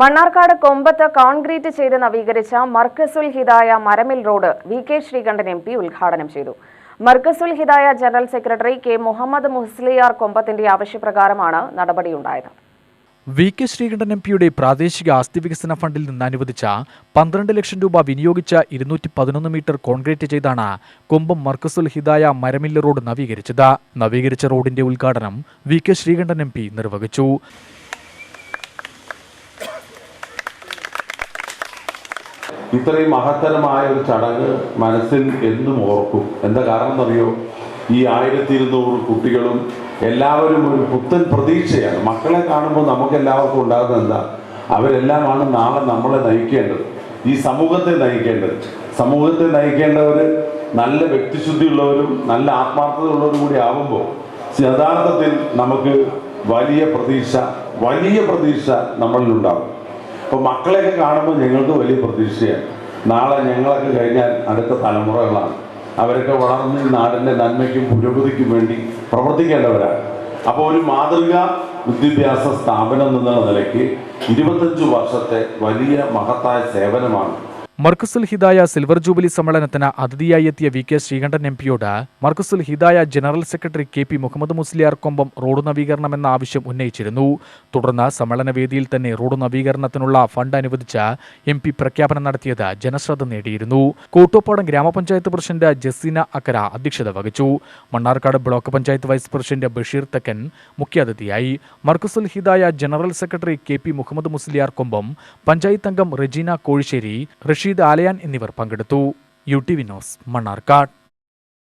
മണ്ണാർക്കാട് കൊമ്പത്ത് concrete ചെയ്ത് നവീകരിച്ച Markazul Hidaya മരമിൽ road V K Sreekandan M P ഉദ്ഘാടനം ചെയ്തു. Markazul Hidaya general secretary K Muhammad Musliyar കൊമ്പത്തിന്റെ ആവശ്യപ്രകാരമാണ് നടപടിയുണ്ടായത്. വി കെ ശ്രീകണ്ഠൻ എം പിയുടെ പ്രാദേശിക ആസ്തി വികസന ഫണ്ടിൽ നിന്ന് അനുവദിച്ച പന്ത്രണ്ട് ലക്ഷം രൂപ വിനിയോഗിച്ച ഇരുന്നൂറ്റി പതിനൊന്ന് മീറ്റർ കോൺക്രീറ്റ് ചെയ്താണ് കൊമ്പം മർക്കസുൽ ഹിദായ മരമില്ല റോഡ് നവീകരിച്ചത്. നവീകരിച്ച റോഡിന്റെ ഉദ്ഘാടനം വി കെ ശ്രീകണ്ഠൻ എം നിർവഹിച്ചു. ഇത്രയും മഹത്തരമായ ഒരു ചടങ്ങ് മനസ്സിൽ എന്നും ഓർക്കും. എന്താ കാരണം എന്നറിയോ? ഈ ആയിരത്തി ഇരുന്നൂറ് കുട്ടികളും എല്ലാവരും ഒരു പുത്തൻ പ്രതീക്ഷയാണ്. മക്കളെ കാണുമ്പോൾ നമുക്ക് എല്ലാവർക്കും ഉണ്ടാകുന്നത് എന്താ? അവരെല്ലാമാണ് നാളെ നമ്മളെ നയിക്കേണ്ടത്. ഈ സമൂഹത്തെ നയിക്കേണ്ടത്. സമൂഹത്തെ നയിക്കേണ്ടവർ നല്ല വ്യക്തിശുദ്ധിയുള്ളവരും നല്ല ആത്മാർത്ഥതയുള്ളവരും കൂടി ആവുമ്പോൾ യഥാർത്ഥത്തിൽ നമുക്ക് വലിയ പ്രതീക്ഷ വലിയ പ്രതീക്ഷ നമ്മളിലുണ്ടാകും. അപ്പോൾ മക്കളെയൊക്കെ കാണുമ്പോൾ ഞങ്ങൾക്ക് വലിയ പ്രതീക്ഷയാണ്. നാളെ ഞങ്ങളൊക്കെ കഴിഞ്ഞാൽ അടുത്ത തലമുറകളാണ്. അവരൊക്കെ വളർന്ന് ഈ നാടിന്റെ നന്മയ്ക്കും പുരോഗതിക്കും വേണ്ടി പ്രവർത്തിക്കേണ്ടവരാണ്. അപ്പോൾ ഒരു മാതൃക വിദ്യാഭ്യാസ സ്ഥാപനം എന്നുള്ള നിലയ്ക്ക് ഇരുപത്തഞ്ച് വർഷത്തെ വലിയ മഹത്തായ സേവനമാണ് മർക്കസുൽ ഹിദായ സിൽവർ ജൂബിലി സമ്മേളനത്തിന് അതിഥിയായി എത്തിയ V K Sreekandan M പിയോട് Markazul Hidaya general secretary K P Muhammad Musliyar Kombam road നവീകരണം എന്ന ആവശ്യം ഉന്നയിച്ചിരുന്നു. തുടർന്ന് സമ്മേളന വേദിയിൽ തന്നെ റോഡ് നവീകരണത്തിനുള്ള ഫണ്ട് അനുവദിച്ച എം പി പ്രഖ്യാപനം നടത്തിയത് ജനശ്രദ്ധ നേടിയിരുന്നു. കൂട്ടോപ്പാടം ഗ്രാമപഞ്ചായത്ത് പ്രസിഡന്റ് ജസീന അക്കര അധ്യക്ഷത വഹിച്ചു. Mannarkkad block panchayat vice president Basheer Thekkan മുഖ്യാതിഥിയായി. Markazul Hidaya general secretary K P Muhammad Musliyar Kombam panchayat അംഗം റെജീന കോഴിശ്ശേരി റഷീദ് ആലയാൻ എന്നിവർ പങ്കെടുത്തു. U T Vinos Mannarkkad.